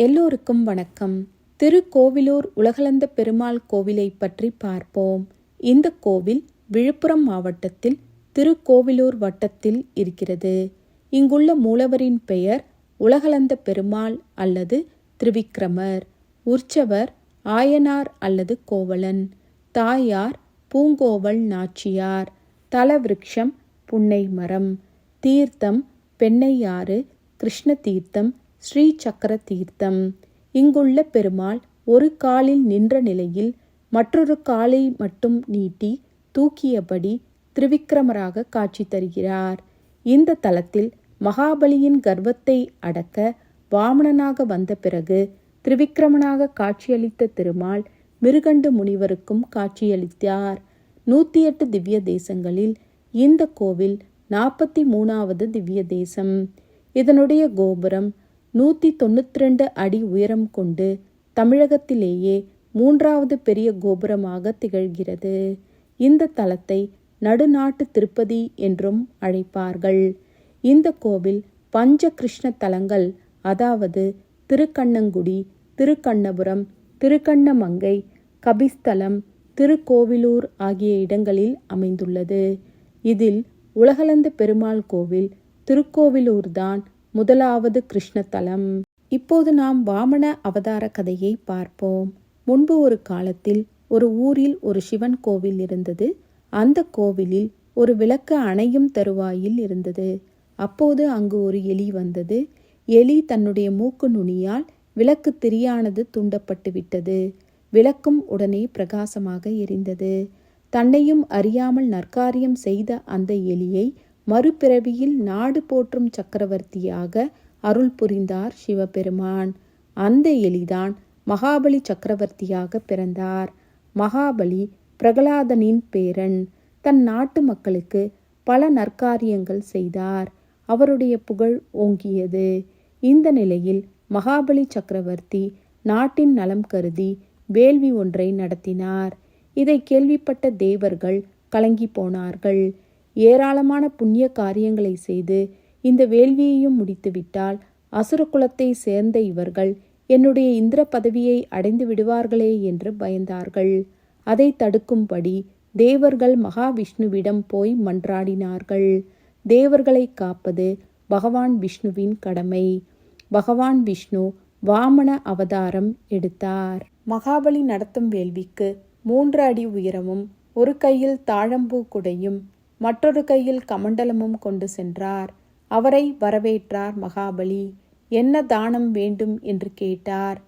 எல்லோருக்கும் வணக்கம். திருக்கோவிலூர் உலகளந்த பெருமாள் கோவிலை பற்றி பார்ப்போம். இந்த கோவில் விழுப்புரம் மாவட்டத்தில் திருக்கோவிலூர் வட்டத்தில் இருக்கிறது. இங்குள்ள மூலவரின் பெயர் உலகளந்த பெருமாள் அல்லது திரிவிக்ரமர் உற்சவர் ஆயனார் அல்லது கோவலன். தாயார் பூங்கோவல் நாச்சியார். தலவிருக்ஷம் புன்னை மரம் தீர்த்தம் பெண்ணையாறு கிருஷ்ண தீர்த்தம் ஸ்ரீ சக்கர தீர்த்தம் இங்குள்ள பெருமாள் ஒரு காலில் நின்ற நிலையில் மற்றொரு காலை மட்டும் நீட்டி தூக்கியபடி திருவிக்கிரமராக காட்சி தருகிறார். இந்த தலத்தில் மகாபலியின் கர்வத்தை அடக்க வாமணனாக வந்த பிறகு திருவிக்கிரமனாக காட்சியளித்த திருமால் மிருகண்டு முனிவருக்கும் காட்சியளித்தார். நூற்றி எட்டு திவ்ய தேசங்களில் இந்த கோவில் நாற்பத்தி மூணாவது திவ்ய தேசம். இதனுடைய கோபுரம் நூற்றி தொண்ணூற்றி ரெண்டு அடி உயரம் கொண்டு தமிழகத்திலேயே மூன்றாவது பெரிய கோபுரமாக திகழ்கிறது. இந்த தலத்தை நடுநாட்டு திருப்பதி என்றும் அழைப்பார்கள். இந்த கோவில் பஞ்ச கிருஷ்ண தலங்கள் அதாவது திருக்கண்ணங்குடி திருக்கண்ணபுரம் திருக்கண்ணமங்கை கபிஸ்தலம் திருக்கோவிலூர் ஆகிய இடங்களில் அமைந்துள்ளது. இதில் உலகளந்த பெருமாள் கோவில் திருக்கோவிலூர்தான் முதலாவது கிருஷ்ணதலம் இப்போது நாம் வாமன அவதார கதையை பார்ப்போம். முன்பு ஒரு காலத்தில் ஒரு ஊரில் ஒரு சிவன் கோவில் இருந்தது. அந்த கோவிலில் ஒரு விளக்கு அணையும் தருவாயில் இருந்தது. அப்போது அங்கு ஒரு எலி வந்தது. எலி தன்னுடைய மூக்கு நுனியால் விளக்கு திரியானது தூண்டப்பட்டு விட்டது. விளக்கும் உடனே பிரகாசமாக எரிந்தது. தன்னையும் அறியாமல் நற்காரியம் செய்த அந்த எலியை மறுபிறவியில் நாடு போற்றும் சக்கரவர்த்தியாக அருள் புரிந்தார் சிவபெருமான். அந்த எலிதான் மகாபலி சக்கரவர்த்தியாக பிறந்தார். மகாபலி பிரகலாதனின் பேரன். தன் நாட்டு மக்களுக்கு பல நற்காரியங்கள் செய்தார். அவருடைய புகழ் ஓங்கியது. இந்த நிலையில் மகாபலி சக்கரவர்த்தி நாட்டின் நலம் கருதி வேள்வி ஒன்றை நடத்தினார். இதை கேள்விப்பட்ட தேவர்கள் கலங்கி போனார்கள். ஏராளமான புண்ணிய காரியங்களை செய்து இந்த வேள்வியையும் முடித்துவிட்டால் அசுரகுலத்தை சேர்ந்த இவர்கள் என்னுடைய இந்திர பதவியை அடைந்து விடுவார்களே என்று பயந்தார்கள். அதை தடுக்கும்படி தேவர்கள் மகாவிஷ்ணுவிடம் போய் மன்றாடினார்கள். தேவர்களை காப்பது பகவான் விஷ்ணுவின் கடமை. பகவான் விஷ்ணு வாமன அவதாரம் எடுத்தார். மகாபலி நடத்தும் வேள்விக்கு மூன்று அடி உயரமும் ஒரு கையில் தாழம்பூ குடையும் மற்றொரு கையில் கமண்டலமும் கொண்டு சென்றார். அவரை வரவேற்றார் மகாபலி. என்ன தானம் வேண்டும்? என்று கேட்டார்.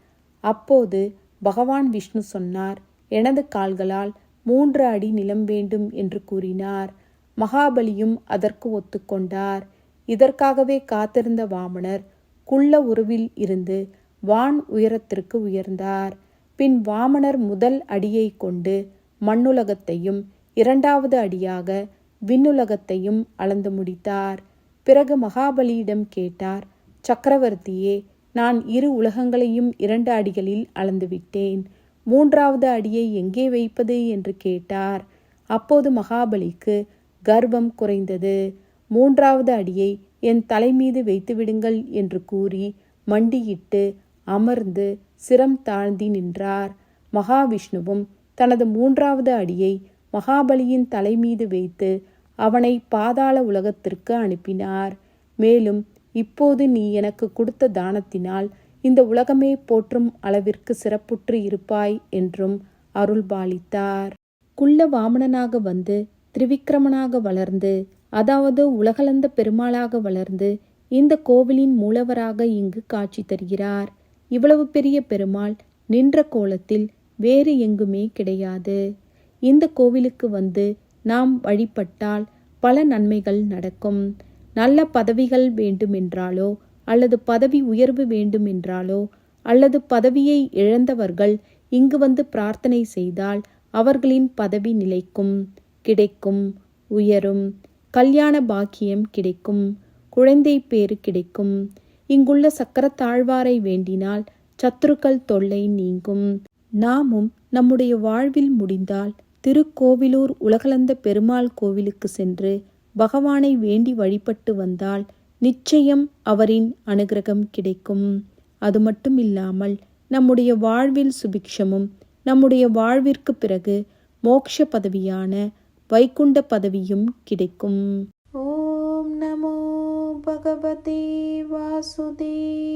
அப்போது பகவான் விஷ்ணு சொன்னார் எனது கால்களால் மூன்று அடி நிலம் வேண்டும் என்று கூறினார். மகாபலியும் அதற்கு ஒத்துக்கொண்டார் இதற்காகவே காத்திருந்த வாமனர் குள்ள உருவில் இருந்து வான் உயரத்திற்கு உயர்ந்தார். பின் வாமனர் முதல் அடியை கொண்டு மண்ணுலகத்தையும் இரண்டாவது அடியாக விண்ணுலகத்தையும் அளந்து முடித்தார். பிறகு மகாபலியிடம் கேட்டார் சக்கரவர்த்தியே நான் இரு உலகங்களையும் இரண்டு அடிகளில் அளந்துவிட்டேன் மூன்றாவது அடியை எங்கே வைப்பது? என்று கேட்டார். அப்போது மகாபலிக்கு கர்வம் குறைந்தது. மூன்றாவது அடியை என் தலைமீது வைத்துவிடுங்கள் என்று கூறி மண்டியிட்டு அமர்ந்து சிரம் தாழ்ந்தி நின்றார். மகாவிஷ்ணுவும் தனது மூன்றாவது அடியை மகாபலியின் தலைமீது வைத்து அவனை பாதாள உலகத்திற்கு அனுப்பினார். மேலும் இப்போது நீ எனக்கு கொடுத்த தானத்தினால் இந்த உலகமே போற்றும் அளவிற்கு சிறப்புற்று இருப்பாய் என்றும் அருள்பாலித்தார். குள்ள வாமனனாக வந்து திரிவிக்ரமனாக வளர்ந்து அதாவது உலகளந்த பெருமாளாக வளர்ந்து இந்த கோவிலின் மூலவராக இங்கு காட்சி தருகிறார். இவ்வளவு பெரிய பெருமாள் நின்ற கோலத்தில் வேறு எங்குமே கிடையாது. இந்த கோவிலுக்கு வந்து நாம் வழிபட்டால் பல நன்மைகள் நடக்கும். நல்ல பதவிகள் வேண்டுமென்றாலோ அல்லது பதவி உயர்வு வேண்டுமென்றாலோ அல்லது பதவியை இழந்தவர்கள் இங்கு வந்து பிரார்த்தனை செய்தால் அவர்களின் பதவி நிலைக்கும் கிடைக்கும் உயரும். கல்யாண பாக்கியம் கிடைக்கும் குழந்தை பேறு கிடைக்கும். இங்குள்ள சக்கரத்தாழ்வாரை வேண்டினால் சத்துருக்கள் தொல்லை நீங்கும். நாமும் நம்முடைய வாழ்வில் முடிந்தால் திருக்கோவிலூர் உலகளந்த பெருமாள் கோவிலுக்கு சென்று பகவானை வேண்டி வழிபட்டு வந்தால் நிச்சயம் அவரின் அனுகிரகம் கிடைக்கும். அது மட்டும் இல்லாமல் நம்முடைய வாழ்வில் சுபிக்ஷமும் நம்முடைய வாழ்விற்கு பிறகு மோக்ஷ பதவியான வைகுண்ட பதவியும் கிடைக்கும். ஓம் நமோ பகவதே வாசுதேவாய